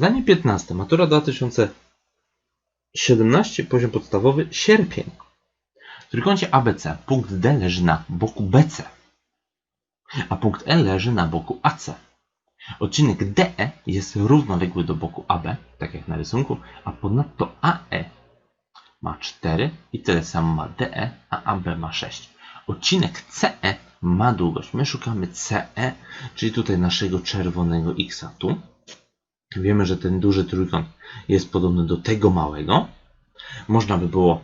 Zdanie 15. Matura 2017, poziom podstawowy, sierpień. W trójkącie ABC punkt D leży na boku BC, a punkt E leży na boku AC. Odcinek DE jest równoległy do boku AB, tak jak na rysunku, a ponadto AE ma 4 i tyle samo ma DE, a AB ma 6. Odcinek CE ma długość. My szukamy CE, czyli tutaj naszego czerwonego X tu. Wiemy, że ten duży trójkąt jest podobny do tego małego. Można by było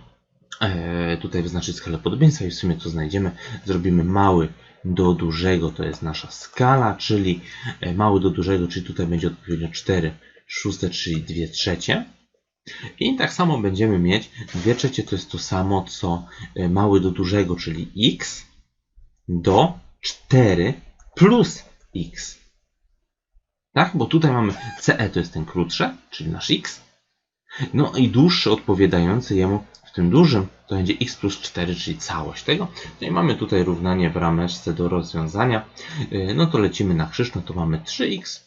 e, tutaj wyznaczyć skalę podobieństwa i w sumie to znajdziemy. Zrobimy mały do dużego, to jest nasza skala, czyli e, mały do dużego, czyli tutaj będzie odpowiednio 4 szóste, czyli 2 trzecie. I tak samo będziemy mieć 2 trzecie to jest to samo co e, mały do dużego, czyli x do 4 plus x. Tak? Bo tutaj mamy CE to jest ten krótsze, czyli nasz x. No i dłuższy odpowiadający jemu w tym dużym to będzie x plus 4, czyli całość tego. No i mamy tutaj równanie w rameczce do rozwiązania. Yy, No to lecimy na krzyż, no to mamy 3x.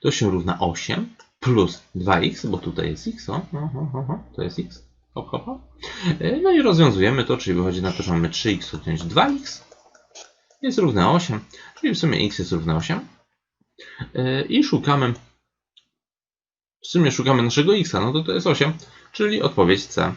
To się równa 8 plus 2x, bo tutaj jest x, o, o, o, o, to jest x. Hop, hop, hop. Yy, No i rozwiązujemy to, czyli wychodzi na to, że mamy 3x odjąć 2x jest równe 8, czyli w sumie x jest równe 8. Yy, I szukamy, w sumie szukamy naszego x, no to to jest 8, czyli odpowiedź C.